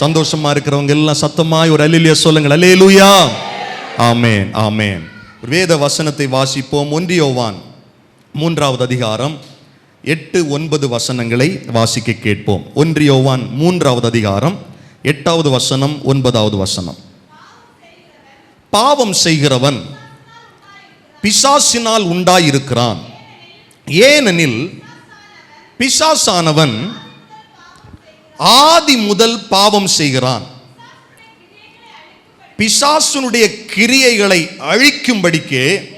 சந்தோஷமா இருக்கிறவங்க எல்லாம் சத்தமாய் ஒரு அலிலியா சொல்லுங்கள். அலேலுயா ஆமேன் ஆமேன் வேத வசனத்தை வாசிப்போம். ஒன்றியோவான் மூன்றாவது அதிகாரம் எட்டு ஒன்பது வசனங்களை வாசிக்க கேட்போம். ஒன்றியோவான் மூன்றாவது அதிகாரம் எட்டாவது வசனம் ஒன்பதாவது வசனம். பாவம் செய்கிறவன் பிசாசினால் உண்டாயிருக்கிறான். ஏனெனில் பிசாசானவன் ஆதி முதல் பாவம் செய்கிறான். பிசாசுனுடைய கிரியைகளை அழிக்கும்படிக்கே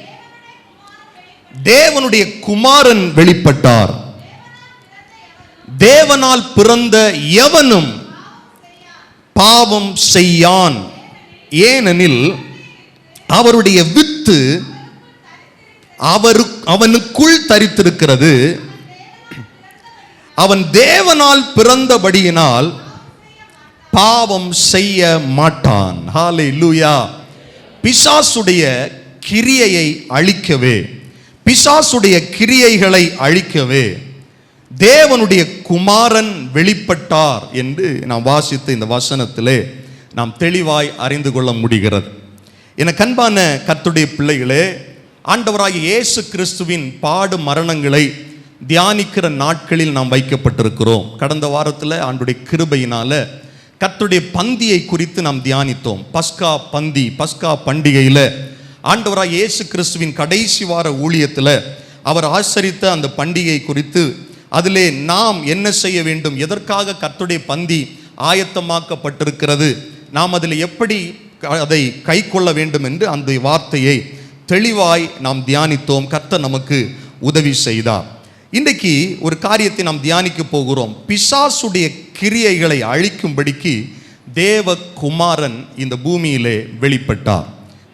தேவனுடைய குமாரன் வெளிப்பட்டார். தேவனால் பிறந்த எவனும் பாவம் செய்யான். ஏனெனில் அவருடைய வித்து அவரு அவனுக்குள் தரித்திருக்கிறது. அவன் தேவனால் பிறந்தபடியினால் பாவம் செய்ய மாட்டான். ஹாலே லூயா பிசாசுடைய கிரியையை அழிக்கவே பிசாசுடைய கிரியைகளை அழிக்கவே தேவனுடைய குமாரன் வெளிப்பட்டார் என்று நாம் வாசித்த இந்த வசனத்திலே நாம் தெளிவாய் அறிந்து கொள்ள முடிகிறது. என கண்பான கத்துடைய பிள்ளைகளே ஆண்டவராகிய இயேசு கிறிஸ்துவின் பாடு மரணங்களை தியானிக்கிற நாட்களில் நாம் வைக்கப்பட்டிருக்கிறோம். கடந்த வாரத்தில் ஆண்டுடைய கிருபையினால் கத்துடைய பந்தியை குறித்து நாம் தியானித்தோம். பஸ்கா பந்தி பஸ்கா பண்டிகையில் ஆண்டவராக இயேசு கிறிஸ்துவின் கடைசி வார ஊழியத்தில் அவர் ஆசரித்த அந்த பண்டிகை குறித்து அதிலே நாம் என்ன செய்ய வேண்டும் எதற்காக கத்துடைய பந்தி ஆயத்தமாக்கப்பட்டிருக்கிறது நாம் அதில் எப்படி அதை கை கொள்ள வேண்டும் என்று அந்த வார்த்தையை தெளிவாய் நாம் தியானித்தோம். கர்த்தர் நமக்கு உதவி செய்தார். இன்றைக்கு ஒரு காரியத்தை நாம் தியானிக்க போகிறோம். பிசாசுடைய கிரியைகளை அழிக்கும்படிக்கு தேவகுமாரன் இந்த பூமியிலே வெளிப்பட்டார்.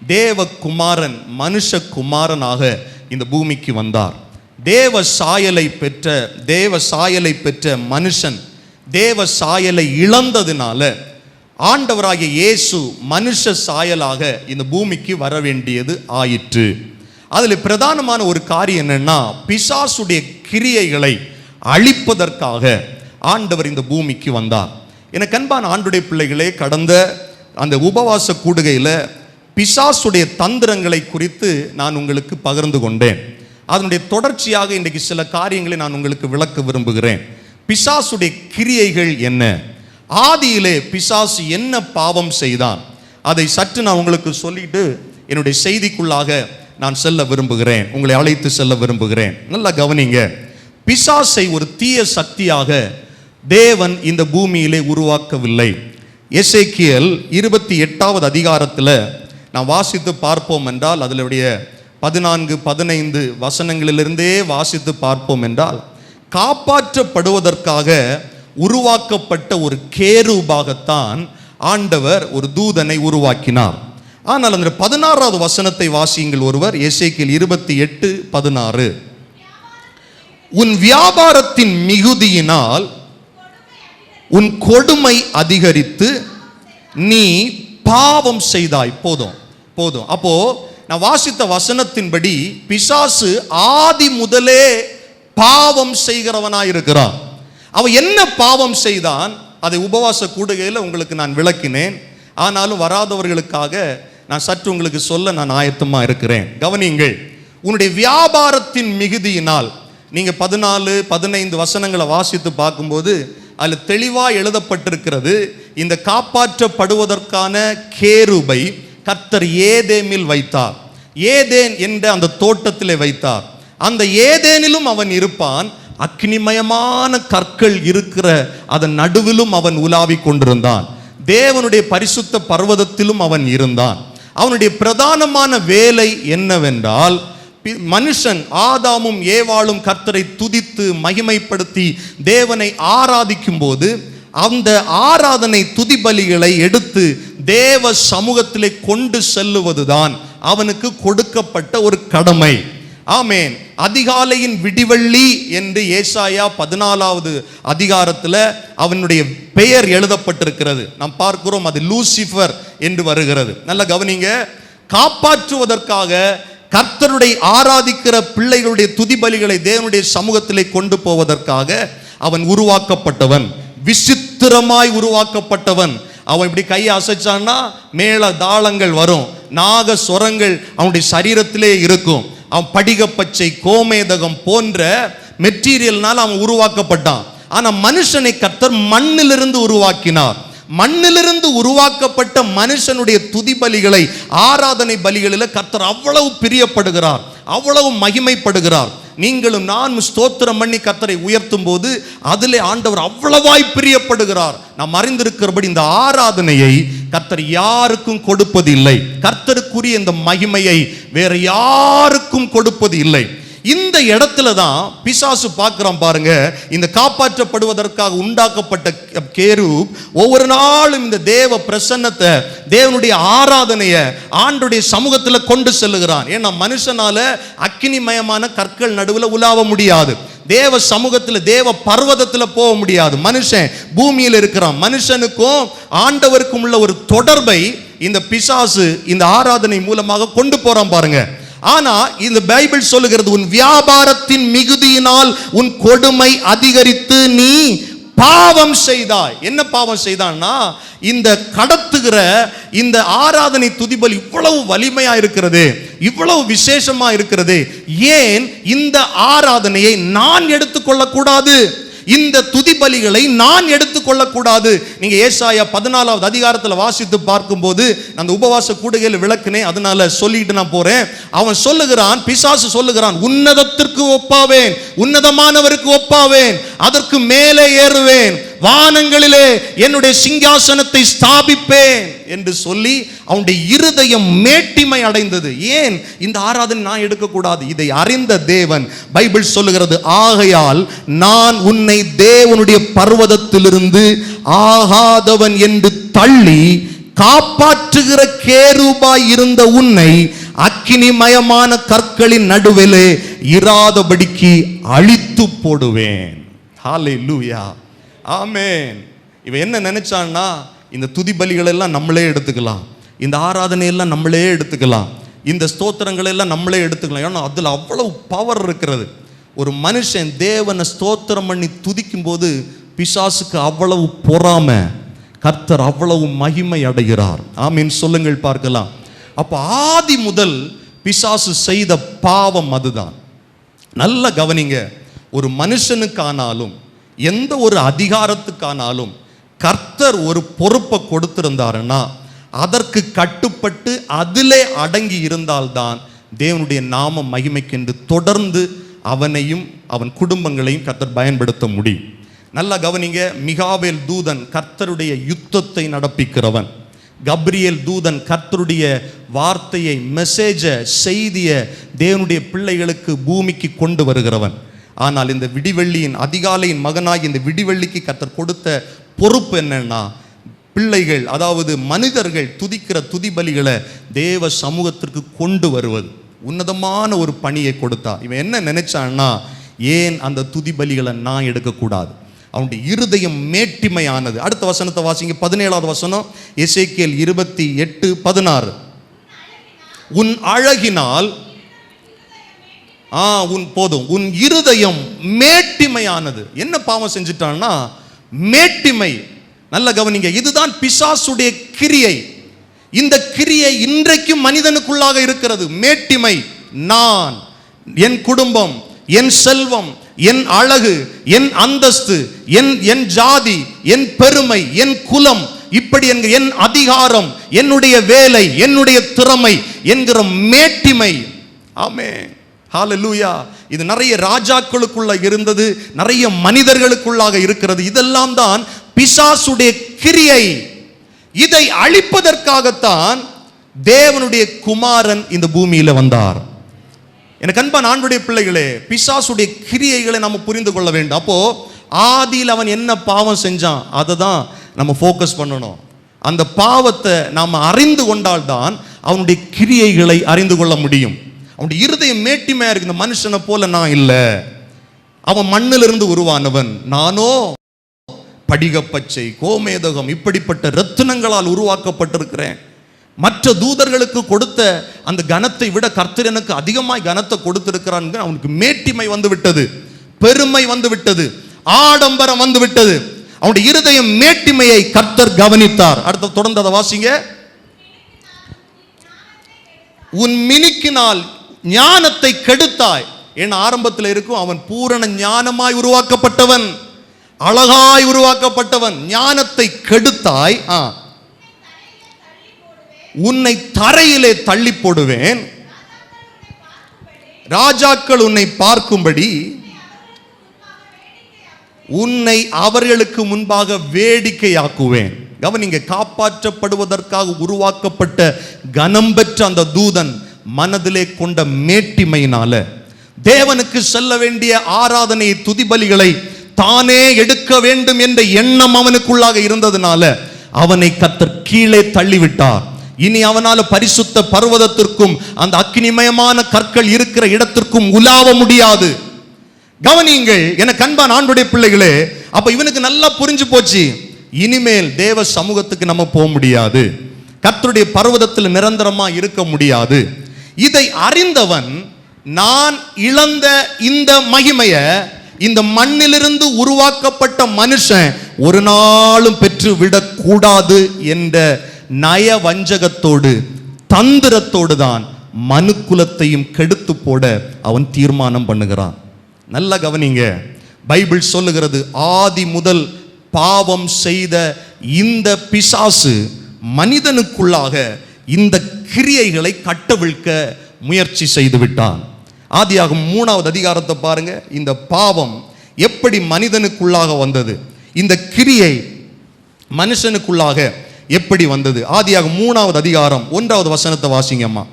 தேவகுமாரன் மனுஷகுமாரனாக இந்த பூமிக்கு வந்தார். தேவ சாயலை பெற்ற தேவ சாயலை பெற்ற மனுஷன் தேவ சாயலை இழந்ததினால ஆண்டவராகிய இயேசு மனுஷ சாயலாக இந்த பூமிக்கு வர வேண்டியது ஆயிற்று. அதில் பிரதானமான ஒரு காரியம் என்னன்னா பிசாசுடைய கிரியைகளை அழிப்பதற்காக ஆண்டவர் இந்த பூமிக்கு வந்தார். எனக்கு அன்பான ஆண்டுடைய பிள்ளைகளே கடந்த அந்த உபவாச கூடுகையில் பிசாசுடைய தந்திரங்களை குறித்து நான் உங்களுக்கு பகிர்ந்து கொண்டேன். அதனுடைய தொடர்ச்சியாக இன்றைக்கு சில காரியங்களை நான் உங்களுக்கு விளக்க விரும்புகிறேன். பிசாசுடைய கிரியைகள் என்ன? ஆதியிலே பிசாசு என்ன பாவம் செய்தான்? அதை சற்று நான் உங்களுக்கு சொல்லிட்டு என்னுடைய செய்திக்குள்ளாக நான் செல்ல விரும்புகிறேன். உங்களை அழைத்து செல்ல விரும்புகிறேன். நல்லா கவனிங்க. பிசாசை ஒரு தீய சக்தியாக தேவன் இந்த பூமியிலே உருவாக்கவில்லை. எசேக்கியல் இருபத்தி எட்டாவது அதிகாரத்தில் நான் வாசித்து பார்ப்போம் என்றால் அதிலுடைய பதினான்கு பதினைந்து வசனங்களிலிருந்தே வாசித்து பார்ப்போம் என்றால் காப்பாற்றப்படுவதற்காக உருவாக்கப்பட்ட ஒரு கேரூபாகத்தான் ஆண்டவர் ஒரு தூதனை உருவாக்கினார். ஆனால் அந்த பதினாறாவது வசனத்தை வாசியுங்கள் ஒருவர். எசேக்கியல் இருபத்தி எட்டு பதினாறு. உன் வியாபாரத்தின் மிகுதியினால் உன் கொடுமை அதிகரித்து நீ பாவம் செய்தாய். போதும் போதும். அப்போ நான் வாசித்த வசனத்தின்படி பிசாசு ஆதி முதலே பாவம் செய்கிறவனாய் இருக்கிறான் அவன் என்ன பாவம் செய்தான்? அதை உபவாச கூடுகையில் உங்களுக்கு நான் விளக்கினேன். ஆனாலும் வராதவர்களுக்காக நான் சற்று உங்களுக்கு சொல்ல நான் ஆயத்தமாக இருக்கிறேன். கவனியுங்கள் உன்னுடைய வியாபாரத்தின் மிகுதியினால் நீங்கள் பதினாலு பதினைந்து வசனங்களை வாசித்து பார்க்கும்போது அதில் தெளிவாக எழுதப்பட்டிருக்கிறது இந்த காப்பாற்றப்படுவதற்கான கேருபை கர்த்தர் ஏதேமில் வைத்தார். ஏதேன் என்ற அந்த தோட்டத்திலே வைத்தார். அந்த ஏதேனிலும் அவன் இருப்பான் அக்னிமயமான கற்கள் இருக்கிற அதன் நடுவிலும் அவன் உலாவிக் கொண்டிருந்தான். தேவனுடைய பரிசுத்த பர்வதத்திலும் அவன் இருந்தான். அவனுடைய பிரதானமான வேலை என்னவென்றால் மனுஷன் ஆதாமும் ஏவாளும் கர்த்தரை துதித்து மகிமைப்படுத்தி தேவனை ஆராதிக்கும் போது அந்த ஆராதனை துதிபலிகளை எடுத்து தேவ சமூகத்திலே கொண்டு செல்லுவதுதான் அவனுக்கு கொடுக்கப்பட்ட ஒரு கடமை. ஆமேன். அதிகாலையின் விடிவள்ளி என்று ஏசாயா பதினாலாவது அதிகாரத்தில் அவனுடைய பெயர் எழுதப்பட்டிருக்கிறது. நாம் பார்க்கிறோம் அது லூசிஃபர் என்று வருகிறது. நல்ல கவனிங்க. காப்பாற்றுவதற்காக கர்த்தருடைய ஆராதிக்கிற பிள்ளைகளுடைய துதிபலிகளை தேவனுடைய சமூகத்திலே கொண்டு போவதற்காக அவன் உருவாக்கப்பட்டவன். விசித்திரமாய் உருவாக்கப்பட்டவன். அவன் இப்படி கையை அசைச்சான்னா மேல தாளங்கள் வரும். நாக சொரங்கள் அவனுடைய சரீரத்திலே இருக்கும். அவன் படிகப்பச்சை கோமேதகம் போன்ற மெட்டீரியல்னால் அவன் உருவாக்கப்பட்டான். ஆனால் மனுஷனை கர்த்தர் மண்ணிலிருந்து உருவாக்கினார். மண்ணிலிருந்து உருவாக்கப்பட்ட மனுஷனுடைய துதி பலிகளை ஆராதனை பலிகளில் கர்த்தர் அவ்வளவு பிரியப்படுகிறார் அவ்வளவு மகிமைப்படுகிறார். நீங்களும் நான் ஸ்தோத்திரம் பண்ணி கர்த்தரை உயர்த்தும் போது அதிலே ஆண்டவர் அவ்வளவாய் பிரியப்படுகிறார். நாம் அறிந்திருக்கிறபடி இந்த ஆராதனையை கர்த்தர் யாருக்கும் கொடுப்பது இல்லை கர்த்தருக்குரிய இந்த மகிமையை வேற யாருக்கும் கொடுப்பது இல்லை இந்த இடத்துல தான் பிசாசு பார்க்குறான் பாருங்க. இந்த காப்பாற்றப்படுவதற்காக உண்டாக்கப்பட்ட கேரு ஒவ்வொரு நாளும் இந்த தேவ பிரசன்னத்தை தேவனுடைய ஆராதனையை ஆண்டுடைய சமூகத்தில் கொண்டு செல்லுகிறான். ஏன்னா மனுஷனால அக்கினிமயமான கற்கள் நடுவில் உலாவ முடியாது. தேவ சமூகத்தில் தேவ பர்வதத்தில் போக முடியாது. மனுஷன் பூமியில் இருக்கிறான். மனுஷனுக்கும் ஆண்டவருக்கும் உள்ள ஒரு தொடர்பை இந்த பிசாசு இந்த ஆராதனை மூலமாக கொண்டு போறான் பாருங்க. ஆனா இந்த பைபிள் சொல்லுகிறது உன் வியாபாரத்தின் மிகுதியினால் உன் கொடுமை அதிகரித்து நீ பாவம் செய்தாய். என்ன பாவம் செய்தான்னா இந்த கடத்துகிற இந்த ஆராதனை துதிபல் இவ்வளவு வலிமையா இருக்கிறது இவ்வளவு விசேஷமா இருக்கிறது. ஏன்? இந்த ஆராதனையை நான் எடுத்துக்கொள்ளக்கூடாது. கூடாது இந்த துதி பலிகளை நான் எடுத்துக்கொள்ளக்கூடாது. நீங்க ஏசாயா பதினாலாவது அதிகாரத்தில் வாசித்து பார்க்கும்போது அந்த உபவாச கூடுகையில் விளக்குனேன் அதனால சொல்லிட்டு நான் போறேன். அவன் சொல்லுகிறான் பிசாசு சொல்லுகிறான் உன்னதத்திற்கு ஒப்பாவேன் உன்னதமானவருக்கு ஒப்பாவேன் அதற்கு மேலே ஏறுவேன் வானங்களிலே என்னுடைய சிங்காசனத்தை ஸ்தாபிப்பேன் என்று சொல்லி அவனுடைய இருதயம் மேட்டிமை அடைந்தது. ஏன்? இந்த ஆராதனை நான் எடுக்கக்கூடாது. இதை அறிந்த தேவன் பைபிள் சொல்லுகிறது ஆகையால் நான் உன்னை தேவனுடைய பர்வதத்திலிருந்து ஆகாதவன் என்று தள்ளி காப்பாற்றுகிற கேருபாய் இருந்த உன்னை அக்கினிமயமான கற்களின் நடுவிலே இராதபடிக்கு அழித்து போடுவேன். ஹாலே லூயா ஆமேன். இவன் என்ன நினைச்சான்னா இந்த துதி பலிகளெல்லாம் நம்மளே எடுத்துக்கலாம். இந்த ஆராதனையெல்லாம் நம்மளே எடுத்துக்கலாம். இந்த ஸ்தோத்திரங்கள் எல்லாம் நம்மளே எடுத்துக்கலாம். ஏன்னா அதில் அவ்வளவு பவர் இருக்கிறது. ஒரு மனுஷன் தேவனை ஸ்தோத்திரம் பண்ணி துதிக்கும் போது பிசாசுக்கு அவ்வளவு பொறாமை. கர்த்தர் அவ்வளவு மகிமை அடைகிறார். ஆமீன். சொல்லுங்கள் பார்க்கலாம். அப்போ ஆதி முதல் பிசாசு செய்த பாவம் அதுதான். நல்ல கவனிங்க. ஒரு மனுஷனுக்கானாலும் எந்த ஒரு அதிகாரத்துக்கானாலும் கர்த்தர் ஒரு பொறுப்பை கொடுத்திருந்தாருன்னா அதற்கு கட்டுப்பட்டு அதிலே அடங்கி இருந்தால்தான் தேவனுடைய நாம மகிமைக்கென்று தொடர்ந்து அவனையும் அவன் குடும்பங்களையும் கர்த்தர் பயன்படுத்த முடியும். நல்லா கவனிங்க மிகாவேல் தூதன் கர்த்தருடைய யுத்தத்தை நடப்பிக்கிறவன். கப்ரியேல் தூதன் கர்த்தருடைய வார்த்தையை மெசேஜை செய்தியை தேவனுடைய பிள்ளைகளுக்கு பூமிக்கு கொண்டு வருகிறவன். ஆனால் இந்த விடிவெள்ளியின் அதிகாலையின் மகனாகி இந்த விடிவெள்ளிக்கு கத்தர் கொடுத்த பொறுப்பு என்னன்னா பிள்ளைகள் அதாவது மனிதர்கள் துதிக்கிற துதிபலிகளை தேவ சமூகத்திற்கு கொண்டு வருவது. உன்னதமான ஒரு பணியை கொடுத்தா. இவன் என்ன நினைச்சான்னா ஏன் அந்த துதிபலிகளை நான் எடுக்கக்கூடாது? அவனுடைய இருதயம் மேட்டிமையானது. அடுத்த வசனத்தை வாசிங்க. பதினேழாவது வசனம் எசேக்கியேல் இருபத்தி எட்டு பதினாறு. உன் அழகினால் ஆ உன் போதும். உன் இருதயம் மேட்டிமையானது. என்ன பாவம் செஞ்சுட்டான்னா மேட்டிமை. நல்ல கவனிங்க இதுதான் பிசாசுடைய கிரியை. இந்த கிரியை இன்றைக்கும் மனிதனுக்குள்ளாக இருக்கிறது. மேட்டிமை. நான் என் குடும்பம் என் செல்வம் என் அழகு என் அந்தஸ்து என் என் ஜாதி என் பெருமை என் குலம் இப்படி என்க என் அதிகாரம் என்னுடைய வேலை என்னுடைய திறமை என்கிற மேட்டிமை. ஆமே ஹாலலூயா இது நிறைய ராஜாக்களுக்குள்ள இருந்தது நிறைய மனிதர்களுக்குள்ளாக இருக்கிறது. இதெல்லாம் தான் பிசாசுடைய கிரியை. இதை அழிப்பதற்காகத்தான் தேவனுடைய குமாரன் இந்த பூமியில வந்தார். எனக்கு அன்பான ஆண்டுடைய பிள்ளைகளே பிசாசுடைய கிரியைகளை நம்ம புரிந்து கொள்ள வேண்டும். அப்போ ஆதியில் அவன் என்ன பாவம் செஞ்சான்? அதை தான் நம்ம ஃபோக்கஸ் பண்ணணும். அந்த பாவத்தை நாம் அறிந்து கொண்டால்தான் அவனுடைய கிரியைகளை அறிந்து கொள்ள முடியும். அவனுடைய இருதயம் மேட்டிமையா இருக்கு. இந்த மனுஷனை போல நான் இல்லை. அவன் மண்ணிலிருந்து உருவானவன். நானோ படிகப்பச்சை கோமேதகம் இப்படிப்பட்ட ரத்தினங்களால் உருவாக்கப்பட்டிருக்கிறேன். மற்ற தூதர்களுக்கு கொடுத்த அந்த கனத்தை விட கர்த்தர் எனக்கு அதிகமாய் கனத்தை கொடுத்திருக்கிறான் அவனுக்கு மேட்டிமை வந்து விட்டது பெருமை வந்து விட்டது ஆடம்பரம் வந்து விட்டது அவனுடைய இருதயம் மேட்டிமையை கர்த்தர் கவனித்தார். அடுத்த தொடர்ந்து அதை வாசிங்க. உன் மினுக்கினால் ஞானத்தை கெடுத்தாய். என் ஆரம்பத்தில் இருக்கும் அவன் பூரண ஞானமாய் உருவாக்கப்பட்டவன். அழகாய் உருவாக்கப்பட்டவன். ஞானத்தை கெடுத்தாய். ஆ. உன்னை தரையிலே தள்ளி போடுவேன். ராஜாக்கள் உன்னை பார்க்கும்படி உன்னை அவர்களுக்கு முன்பாக வேடிக்கையாக்குவேன். கவனிங்க காப்பாற்றப்படுவதற்காக உருவாக்கப்பட்ட கனம் பெற்ற அந்த தூதன் மனதிலே கொண்ட மேட்டிமையினால தேவனுக்கு செல்ல வேண்டிய ஆராதனை துதிபலிகளை தானே எடுக்க வேண்டும் என்ற எண்ணம் அவனுக்குள்ளாக இருந்ததுனால அவனை கத்தர் கீழே தள்ளிவிட்டார். இனி அவனால பரிசுத்த பர்வதத்திற்கும் அந்த அக்னிமயமான கற்கள் இருக்கிற இடத்திற்கும் உலாவ முடியாது. கவனியுங்கள் என கண்பான் ஆண்டுடைய பிள்ளைகளே அப்ப இவனுக்கு நல்லா புரிஞ்சு போச்சு. இனிமேல் தேவ சமூகத்துக்கு நம்ம போக முடியாது. கத்தருடைய பர்வதத்தில் நிரந்தரமா இருக்க முடியாது. இதை அறிந்தவன் நான் இழந்த இந்த மகிமைய இந்த மண்ணிலிருந்து உருவாக்கப்பட்ட மனுஷன் ஒரு நாளும் பெற்று விடக்கூடாது என்ற நய வஞ்சகத்தோடு தந்திரத்தோடு தான் மனுக்குலத்தையும் கெடுத்து போட அவன் தீர்மானம் பண்ணுகிறான். நல்ல கவனிங்க. பைபிள் சொல்லுகிறது ஆதி முதல் பாவம் செய்த இந்த பிசாசு மனிதனுக்குள்ளாக இந்த கிரியைகளை கட்டவிழ்க்க முயற்சி செய்து விட்டான் ஆதியாகும் மூணாவது அதிகாரத்தை பாருங்க. இந்த பாவம் எப்படி மனிதனுக்குள்ளாக வந்தது? இந்த கிரியை மனுஷனுக்குள்ளாக எப்படி வந்தது? ஆதியாகும் மூணாவது அதிகாரம் ஒன்றாவது வசனத்தை வாசிங்கம்மா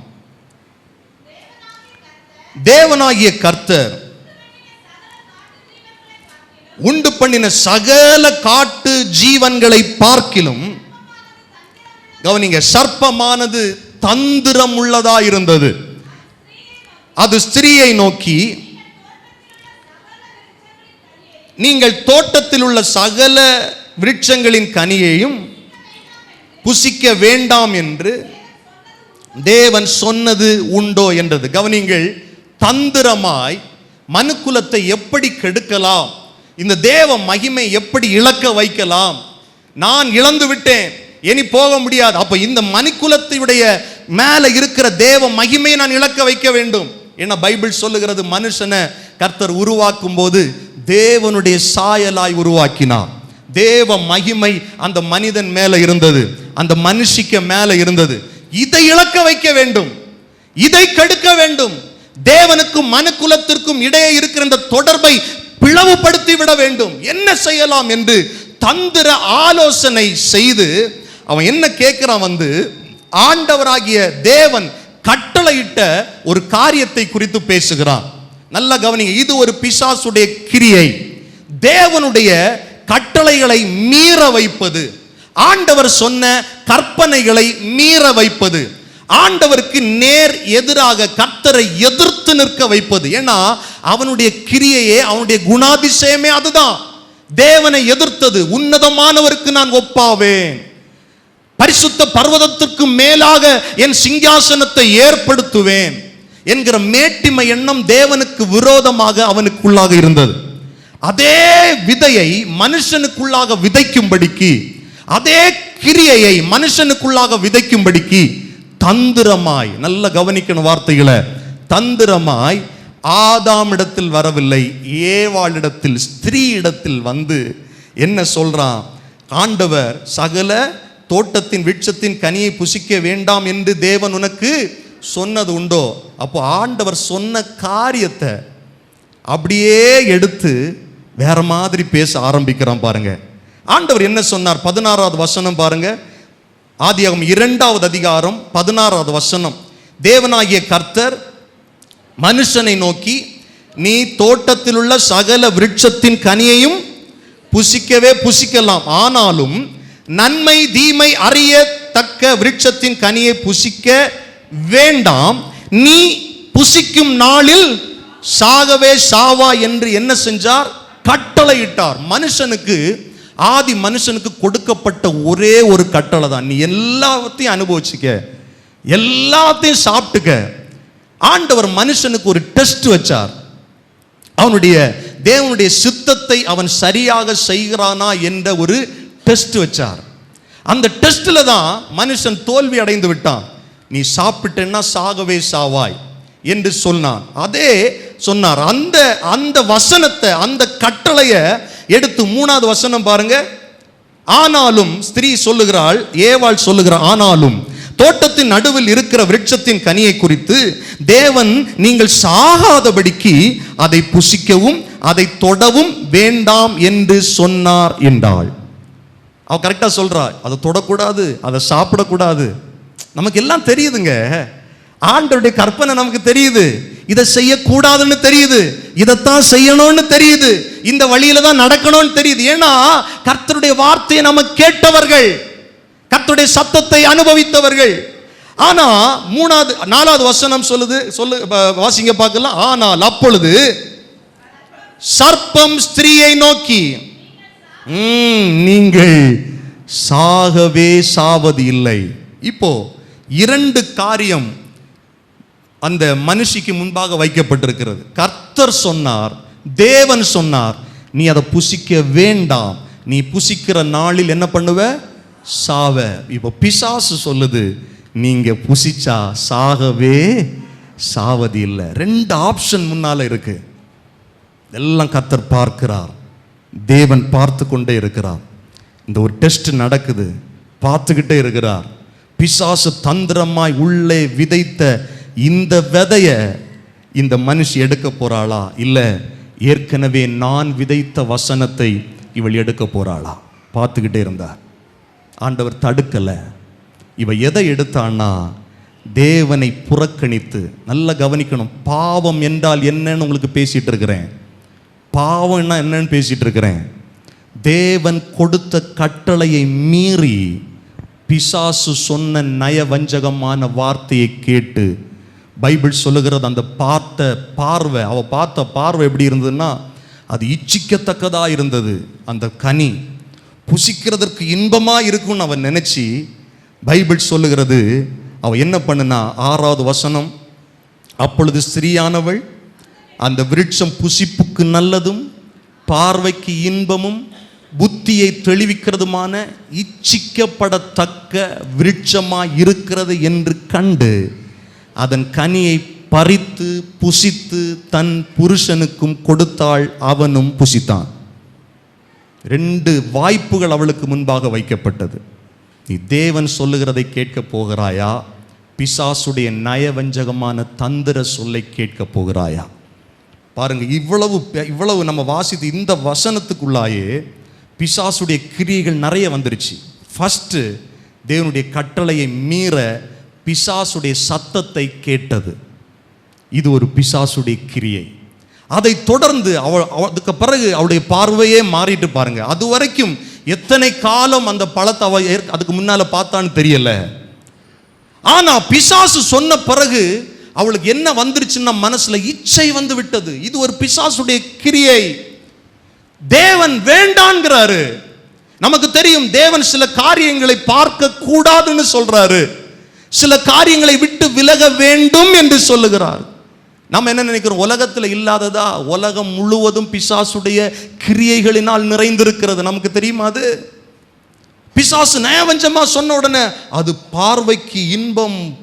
தேவனாகிய கர்த்தர் உண்டு பண்ணின சகல காட்டு ஜீவன்களை பார்க்கிலும் கவனிங்க சர்ப்பமானது தந்திரம் உள்ளதா இருந்தது அது ஸ்திரியை நோக்கி நீங்கள் தோட்டத்தில் உள்ள சகல விருட்சங்களின் கனியையும் புசிக்க வேண்டாம் என்று தேவன் சொன்னது உண்டோ? என்றது. கவனிங்கள் தந்திரமாய் மனுக்குலத்தை எப்படி கெடுக்கலாம்? இந்த தேவ மகிமை எப்படி இழக்க வைக்கலாம்? நான் இழந்து விட்டேன் இனி போக முடியாது. அப்ப இந்த மணிக்குலத்தையுடைய மேல இருக்கிற தேவ மகிமையை நான் இழக்க வைக்க வேண்டும். என பைபிள் சொல்லுகிறது? மனுஷனை கர்த்தர் உருவாக்கும் போது தேவனுடைய சாயலாய் உருவாக்கினார். தேவ மகிமை அந்த மனிதன் மேல இருந்தது. அந்த மனுஷிக்க மேல இருந்தது. இதை இழக்க வைக்க வேண்டும். இதை கெடுக்க வேண்டும். தேவனுக்கும் மனுக்குலத்திற்கும் இடையே இருக்கிற இந்த தொடர்பை பிளவுபடுத்தி விட வேண்டும். என்ன செய்யலாம் என்று தந்திர ஆலோசனை செய்து அவன் என்ன கேட்கிறான் வந்து ஆண்டவராகிய தேவன் கட்டளையிட்ட ஒரு காரியத்தை குறித்து பேசுகிறான். நல்ல கவனிங்க இது ஒரு பிசாசுடைய கிரியை. தேவனுடைய கட்டளைகளை மீற வைப்பது. ஆண்டவர் சொன்ன கற்பனைகளை மீற வைப்பது. ஆண்டவருக்கு நேர் எதிராக கர்த்தரை எதிர்த்து நிற்க வைப்பது. ஏன்னா அவனுடைய கிரியையே அவனுடைய குணாதிசயமே அதுதான். தேவனை எதிர்த்தது. உன்னதமானவருக்கு நான் ஒப்பாவேன். பரிசுத்த பர்வதத்திற்கு மேலாக என் சிங்காசனத்தை ஏற்படுத்துவேன் என்கிற மேட்டிமை எண்ணம் தேவனுக்கு விரோதமாக அவனுக்குள்ளாக இருந்தது. அதே விதையை மனுஷனுக்குள்ளாக விதைக்கும்படிக்கு அதே கிரியையை மனுஷனுக்குள்ளாக விதைக்கும்படிக்கு தந்திரமாய் நல்ல கவனிக்கணும் வார்த்தைகளை தந்திரமாய் ஆதாமிடத்தில் வரவில்லை ஏவாளிடத்தில் ஸ்திரீ இடத்தில் வந்து என்ன சொல்றான்? ஆண்டவர் சகல தோட்டத்தின் விருட்சத்தின் கனியை புசிக்க வேண்டாம் என்று தேவன் உனக்கு சொன்னது உண்டோ? அப்போ ஆண்டவர் சொன்ன காரியத்தை அப்படியே எடுத்து வேற மாதிரி பேச ஆரம்பிக்கிறான் பாருங்க. ஆண்டவர் என்ன சொன்னார்? பதினாறாவது வசனம் பாருங்க. ஆதியாகும் இரண்டாவது அதிகாரம் பதினாறாவது வசனம். தேவனாகிய கர்த்தர் மனுஷனை நோக்கி நீ தோட்டத்தில் உள்ள சகல விருட்சத்தின் கனியையும் புசிக்கவே புசிக்கலாம். ஆனாலும் நன்மை தீமை அறிய தக்க விருட்சத்தின் கனியை புசிக்க வேண்டாம். நீ புசிக்கும் நாளில் சாகவே சாவா என்று என்ன செஞ்சார்? கட்டளையிட்டார். மனுஷனுக்கு ஆதி மனுஷனுக்கு கொடுக்கப்பட்ட ஒரே ஒரு கட்டளை தான் நீ எல்லாத்தையும் அனுபவிச்சுக்க. எல்லாத்தையும் சாப்பிட்டுக்க. ஆண்டவர் மனுஷனுக்கு ஒரு டெஸ்ட் வச்சார். அவனுடைய தேவனுடைய சித்தத்தை அவன் சரியாக செய்கிறானா என்ற ஒரு டெஸ்ட் வச்சார். அந்த டெஸ்ட்டில் தான் மனுஷன் தோல்வி அடைந்து விட்டான். நீ சாப்பிட்டேன்னா சாகவே சாவாய் என்று சொன்னான். அதே சொன்னார். அந்த அந்த வசனத்தை அந்த கட்டளையை எடுத்து மூணாவது வசனம் பாருங்க. ஆனாலும் ஸ்திரீ சொல்லுகிறாள் ஏவாள் சொல்லுகிறாள் ஆனாலும் தோட்டத்தின் நடுவில் இருக்கிற விருட்சத்தின் கனியை குறித்து தேவன் நீங்கள் சாகாதபடிக்கு அதை புசிக்கவும் அதை தொடவும் வேண்டாம் என்று சொன்னார் என்றாள். அவள் கரெக்டாக சொல்கிறா அதை தொடக்கூடாது அதை சாப்பிடக்கூடாது. நமக்கு எல்லாம் தெரியுதுங்க. ஆண்டருடைய கற்பனை நமக்கு தெரியுது. இதை செய்யக்கூடாதுன்னு தெரியுது. இதைத்தான் செய்யணும்னு தெரியுது. இந்த வழியில தான் நடக்கணும்னு தெரியுது. ஏன்னா கர்த்தருடைய வார்த்தையை நம்ம கேட்டவர்கள் கர்த்தருடைய சத்தத்தை அனுபவித்தவர்கள். ஆனா மூணாவது நாலாவது வசனம் சொல்லுது சொல்லு வாசிங்க பார்க்கலாம். ஆனால் அப்பொழுது சர்ப்பம் ஸ்திரீயை நோக்கி நீங்கள் சாகவே சாவது இல்லை. இப்போ இரண்டு காரியம் அந்த மனுஷிக்கு முன்பாக வைக்கப்பட்டிருக்கிறது. கர்த்தர் சொன்னார் தேவன் சொன்னார் நீ அதை புசிக்க வேண்டாம். நீ புசிக்கிற நாளில் என்ன பண்ணுவ? சாவ. இப்போ பிசாசு சொல்லுது நீங்க புசிச்சா சாகவே சாவது இல்லை. ரெண்டு ஆப்ஷன் முன்னால இருக்கு. எல்லாம் கத்தர் பார்க்கிறார். தேவன் பார்த்து கொண்டே இருக்கிறார். இந்த ஒரு டெஸ்ட் நடக்குது. பார்த்துக்கிட்டே இருக்கிறார். பிசாசு தந்திரமாய் உள்ளே விதைத்த இந்த விதைய இந்த மனுஷி எடுக்க போறாளா? இல்லை ஏற்கனவே நான் விதைத்த வசனத்தை இவள் எடுக்க போறாளா? பார்த்துக்கிட்டே இருந்தார். ஆண்டவர் தடுக்கலை. இவ எதை எடுத்தான்னா தேவனை புறக்கணித்து நல்லா கவனிக்கணும். பாவம் என்றால் என்னன்னு உங்களுக்கு பேசிட்டு இருக்கிறேன். பாவம்னா என்னன்னு பேசிகிட்டு இருக்கிறேன் தேவன் கொடுத்த கட்டளையை மீறி பிசாசு சொன்ன நயவஞ்சகமான வார்த்தையை கேட்டு பைபிள் சொல்லுகிறது அந்த பார்த்த பார்வை அவள் பார்த்த பார்வை எப்படி இருந்ததுன்னா அது இச்சிக்கத்தக்கதாக இருந்தது. அந்த கனி புசிக்கிறதற்கு இன்பமாக இருக்கும்னு அவன் நினச்சி பைபிள் சொல்லுகிறது அவள் என்ன பண்ணுனா ஆறாவது வசனம் அப்பொழுது ஸ்திரீயானவள் அந்த விருட்சம் புசிப்புக்கு நல்லதும் பார்வைக்கு இன்பமும் புத்தியை தெளிவிக்கிறதுமான இச்சிக்கப்படத்தக்க விருட்சமாக இருக்கிறது என்று கண்டு அதன் கனியை பறித்து புசித்து தன் புருஷனுக்கும் கொடுத்தாள் அவனும் புசித்தான். ரெண்டு வாய்ப்புகள் அவளுக்கு முன்பாக வைக்கப்பட்டது. நீ தேவன் சொல்லுகிறதை கேட்க போகிறாயா? பிசாசுடைய நயவஞ்சகமான தந்திர சொல்லை கேட்க போகிறாயா? பாருங்க இவ்வளவு இவ்வளவு நம்ம வாசித்து இந்த வசனத்துக்குள்ளாயே பிசாசுடைய கிரியைகள் நிறைய வந்துருச்சு. ஃபஸ்ட்டு தேவனுடைய கட்டளையை மீற பிசாசுடைய சத்தத்தை கேட்டது. இது ஒரு பிசாசுடைய கிரியை. அதை தொடர்ந்து அவள் அவ- அதுக்கு பிறகு அவளுடைய பார்வையே மாறிட்டு பாருங்க. அது வரைக்கும் எத்தனை காலம் அந்த பழத்தை அவ அதுக்கு முன்னால பார்த்தான்னு தெரியல. ஆனா பிசாசு சொன்ன பிறகு அவளுக்கு என்ன வந்துருச்சுன்னா மனசுல இச்சை வந்து விட்டது. இது ஒரு பிசாசுடைய கிரியை. தேவன் வேண்டான்கிறாரு. நமக்கு தெரியும் தேவன் சில காரியங்களை பார்க்க கூடாதுன்னு சொல்றாரு. சில காரியங்களை விட்டு விலக வேண்டும் என்று சொல்லுகிறார். நம்ம என்ன நினைக்கிறோம்? உலகத்தில் இல்லாததா? உலகம் முழுவதும் பிசாசுடைய கிரியைகளினால் நிறைந்திருக்கிறது. நமக்கு தெரியுமா அது? பிசாசு நயவஞ்சமா சொன்ன உடனே அது பார்வைக்கு இன்பம்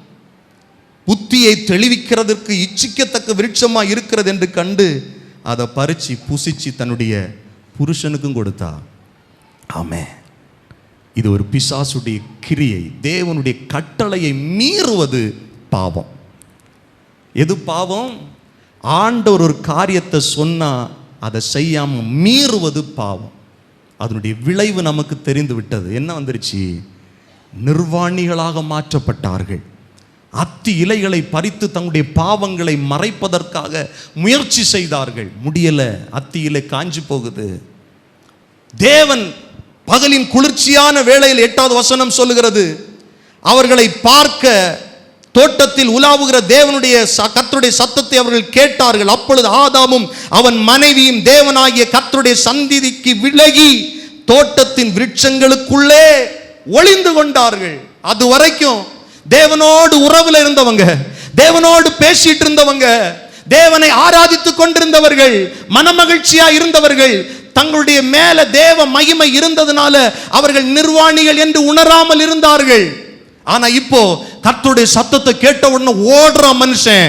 புத்தியை தெளிவிக்கிறதற்கு இச்சிக்கத்தக்க விருட்சமாக இருக்கிறது என்று கண்டு அதை பறித்து புசிச்சு தன்னுடைய புருஷனுக்கும் கொடுத்தா. ஆமே. இது ஒரு பிசாசுடைய கிரியை தேவனுடைய கட்டளையை மீறுவது பாவம். எது பாவம்? ஆண்டவர் ஒரு காரியத்தை சொன்னால் அதை செய்யாமல் மீறுவது பாவம். அதனுடைய விளைவு நமக்கு தெரிந்து விட்டது. என்ன வந்துருச்சு? நிர்வாணிகளாக மாற்றப்பட்டார்கள். அத்தி இலைகளை பறித்து தங்களுடைய பாவங்களை மறைப்பதற்காக முயற்சி செய்தார்கள். முடியலை அத்தி இலை காஞ்சி போகுது. தேவன் பகலின் குளிர்ச்சியான வேளையில் எட்டாவது வசனம் சொல்லுகிறது அவர்களை பார்க்க தோட்டத்தில் உலாவுகிற தேவனுடைய ச- சத்தத்தை அவர்கள் கேட்டார்கள். அப்பொழுது ஆதாமும் அவன் மனைவியும் தேவனாகிய கத்தருடைய சந்திதிக்கு விலகி தோட்டத்தின் விருட்சங்களுக்குள்ளே ஒளிந்து கொண்டார்கள். அது வரைக்கும் தேவனோடு உறவுல இருந்தவங்க தேவனோடு பேசிட்டு இருந்தவங்க தேவனை ஆராதித்துக் கொண்டிருந்தவர்கள் மனமகிழ்ச்சியா இருந்தவர்கள் தங்களுடைய மேல தேவ மகிமை இருந்ததுனால அவர்கள் நிர்வாணிகள் என்று உணராமல் இருந்தார்கள். ஆனா இப்போ கர்த்தருடைய சத்தத்தை கேட்ட உடனே ஓடுறான் மனுஷன்.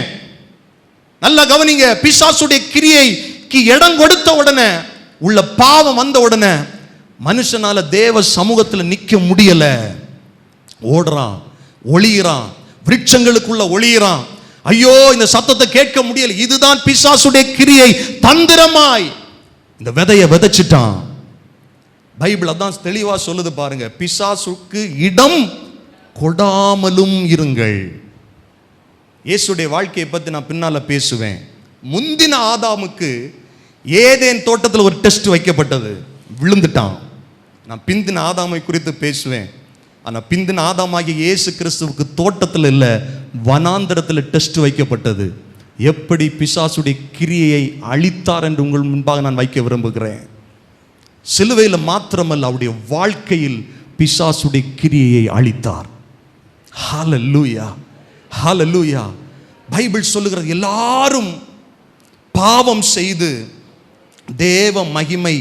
நல்லா கவனிங்க பிசாசுடைய கிரியைக்கு இடம் கொடுத்த உடனே உள்ள பாவம் வந்த உடனே மனுஷனால தேவ சமூகத்தில் நிக்க முடியல. ஓடுறான். ஒளியிறான். விருட்சங்களுக்குள்ள ஒளியிறான். ஐயோ இந்த சத்தத்தை கேட்க முடியல. இதுதான் பிசாசுடைய கிரியை. தந்திரமாய். இந்த விதைய விதைச்சிட்டான். பைபிள் அதான் தெளிவா சொல்லுது பாருங்க. பிசாசுக்கு இடம் கொடாமலும் இருங்கள். இயேசுடைய வாழ்க்கையை பற்றி நான் பின்னால பேசுவேன். முந்தின ஆதாமுக்கு ஏதேன் தோட்டத்தில் ஒரு டெஸ்ட் வைக்கப்பட்டது. விழுந்துட்டான். நான் பிந்தின ஆதாமை குறித்து பேசுவேன். ஆனால் பிந்தின ஆதாமாகிய இயேசு கிறிஸ்துவுக்கு தோட்டத்தில் இல்லை வனாந்திரத்தில் டெஸ்ட் வைக்கப்பட்டது. எப்படி பிசாசுடைய கிரியையை அழித்தார் என்று உங்கள் முன்பாக நான் வைக்க விரும்புகிறேன். சிலுவையில் மாத்திரமல்ல அவருடைய வாழ்க்கையில் பிசாசுடைய கிரியையை அழித்தார். ஹால லூயா ஹால லூயா பைபிள் சொல்லுகிறது எல்லாரும் பாவம் செய்து தேவ மகிமை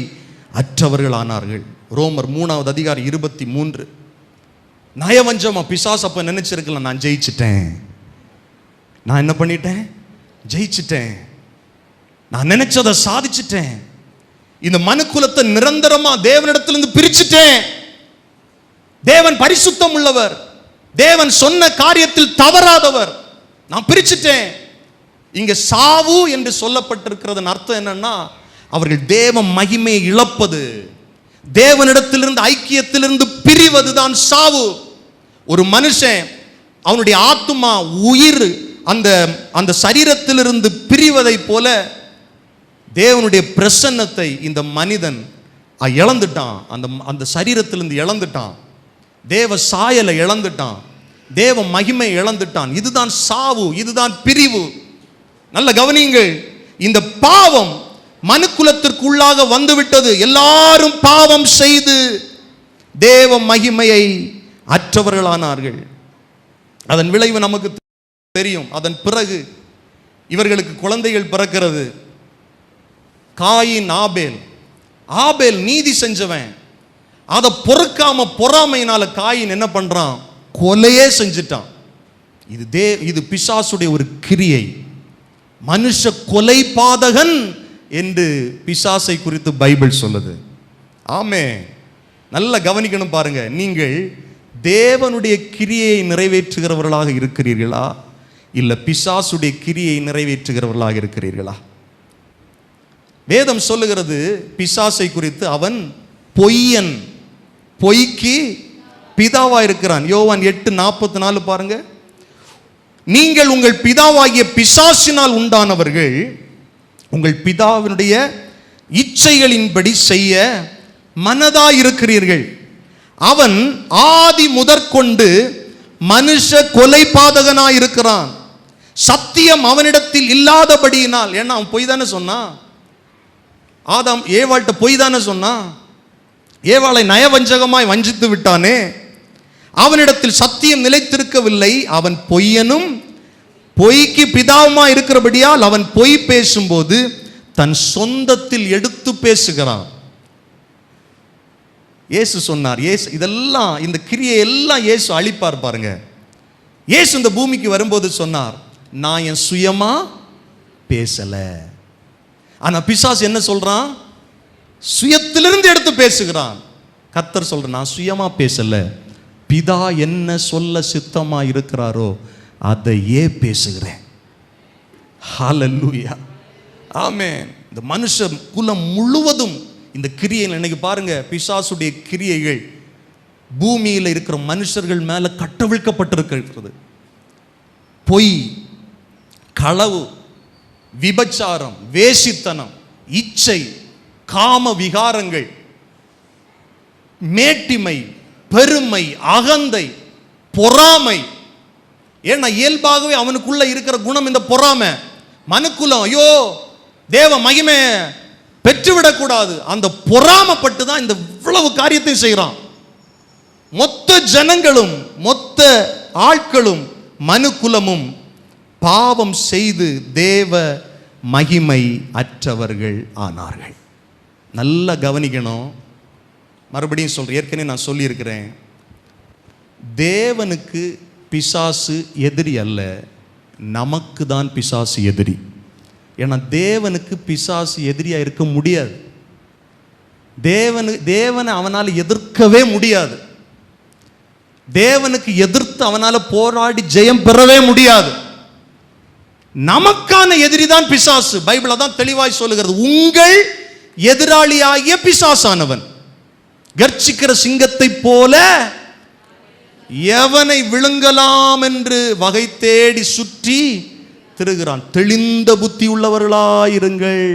அற்றவர்களானார்கள். ரோமர் மூணாவது அதிகாரம் இருபத்தி மூன்று. நயவஞ்சமா பிசாஸ் அப்ப நினைச்சிருக்கலாம் நான் ஜெயிச்சிட்டேன். நான் என்ன பண்ணிட்டேன்? ஜெயிச்சிட்டேன். நான் நினைச்சதை சாதிச்சிட்டேன். இந்த மனுக்குலத்தை நிரந்தரமா தேவனிடத்திலிருந்து பிரிச்சுட்டேன். தேவன் பரிசுத்தம் உள்ளவர். தேவன் சொன்ன காரியத்தில் தவறாதவர். நான் பிரிச்சுட்டேன். இங்க சாவு என்று சொல்லப்பட்டிருக்கிறதன் அர்த்தம் என்னன்னா அவர்கள் தேவ மகிமையை இழப்பது. தேவனிடத்திலிருந்து ஐக்கியத்திலிருந்து பிரிவது தான் சாவு. ஒரு மனுஷன் அவனுடைய ஆத்துமா உயிர் அந்த அந்த சரீரத்திலிருந்து பிரிவதைப் போல தேவனுடைய பிரசன்னத்தை இந்த மனிதன் இழந்துட்டான். அந்த அந்த சரீரத்திலிருந்து இழந்துட்டான். தேவ சாயலை இழந்துட்டான். தேவ மகிமை இழந்துட்டான். இதுதான் சாவு இதுதான் பிரிவு. நல்ல கவனியுங்கள் இந்த பாவம் மனுக்குலத்திற்குள்ளாக வந்துவிட்டது. எல்லாரும் பாவம் செய்து தேவ மகிமையை அற்றவர்களானார்கள். அதன் விளைவு நமக்கு தெரியும். அதன் பிறகு இவர்களுக்கு குழந்தைகள் பிறக்கிறது. காயின் ஆபேல். ஆபேல் நீதி செஞ்சவன். அதை பொறுக்காம பொறாமையினால காயின் என்ன பண்றான்? கொலையே செஞ்சிட்டான். இது தே இது பிசாசுடைய ஒரு கிரியை. மனுஷ கொலை பாதகன் என்று பிசாசை குறித்து பைபிள் சொல்லுது. ஆமே நல்லா கவனிக்கணும் பாருங்க. நீங்கள் தேவனுடைய கிரியையை நிறைவேற்றுகிறவர்களாக இருக்கிறீர்களா? இல்லை பிசாசுடைய கிரியை நிறைவேற்றுகிறவர்களாக இருக்கிறீர்களா? வேதம் சொல்லுகிறது பிசாசை குறித்து அவன் பொய்யன் பொய்க்கு பிதாவா இருக்கிறான். யோவான் எட்டு நாற்பத்தி நாலு பாருங்க. நீங்கள் உங்கள் பிதாவாகிய பிசாசினால் உண்டானவர்கள் உங்கள் பிதாவினுடைய இச்சைகளின்படி செய்ய மனதாயிருக்கிறீர்கள். அவன் ஆதி முதற்கொண்டு மனுஷ கொலை பாதகனாயிருக்கிறான் சத்தியம் அவனிடத்தில் இல்லாதபடியினால் ஏன்னா அவன் பொய் தானே சொன்னான். ஆதாம் ஏவாள்கிட்ட பொய் தானே சொன்னான். ஏவாளை நயவஞ்சகமாய் வஞ்சித்து விட்டானே. அவனிடத்தில் சத்தியம் நிலைத்திருக்கவில்லை. அவன் பொய்யனும் பொய்க்கு பிதாவுமா இருக்கிறபடியால் அவன் பொய் பேசும்போது தன் சொந்தத்தில் எடுத்து பேசுகிறான். இயேசு சொன்னார் ஏசு இதெல்லாம் இந்த கிரியை எல்லாம் இயேசு அழிப்பார் பாருங்க. இயேசு இந்த பூமிக்கு வரும்போது சொன்னார் நான் என் சுயமா பேசல. ஆனா பிசாசு என்ன சொல்றான்? சுயத்திலிருந்து எடுத்து பேசுகிறான். கத்தர் சொல்ற நான் சுயமா பேசல. பிதா என்ன சொல்ல சித்தமா இருக்கிறாரோ அதையே பேசுகிறேன். ஹalleluya ஆமே இந்த மனுஷ குலம் முழுவதும் இந்த கிரியைகள் இன்னைக்கு பாருங்க பிசாசுடைய கிரியைகள் பூமியில் இருக்கிற மனுஷர்கள் மேல கட்டவிழ்க்கப்பட்டிருக்கிறது. பொய் களவு விபச்சாரம் வேசித்தனம் இச்சை காம விகாரங்கள் மேட்டிமை பெருமை அகந்தை பொறாமை. ஏன்னா இயல்பாகவே அவனுக்குள்ள இருக்கிற குணம் இந்த பொறாமை. மனுக்குலம் ஐயோ தேவ மகிமை பெற்றுவிடக்கூடாது. அந்த பொறாமப்பட்டு தான் இந்த இவ்வளவு காரியத்தை செய்கிறான் மொத்த ஜனங்களும் மொத்த ஆட்களும் மனுக்குலமும் பாவம் செய்து தேவ மகிமை அற்றவர்கள் ஆனார்கள். நல்லா கவனிக்கணும். மறுபடியும் சொல்கிறேன் ஏற்கனவே நான் சொல்லியிருக்கிறேன். தேவனுக்கு பிசாசு எதிரி அல்ல. நமக்கு தான் பிசாசு எதிரி. ஏன்னா தேவனுக்கு பிசாசு எதிரியாக இருக்க முடியாது. தேவனு தேவனை அவனால் எதிர்க்கவே முடியாது. தேவனுக்கு எதிர்த்து அவனால் போராடி ஜெயம் பெறவே முடியாது. நமக்கான எதிரி தான் பிசாசு. பைபிள் தான் தெளிவாய் சொல்லுகிறது. உங்கள் எதிராளியாகிய பிசாசானவன். கர்ச்சிக்கிற சிங்கத்தைப் போல எவனை விழுங்கலாம் என்று வகை தேடி சுற்றி திருகிறான் தெளிந்த புத்தி உள்ளவர்களாயிருங்கள்.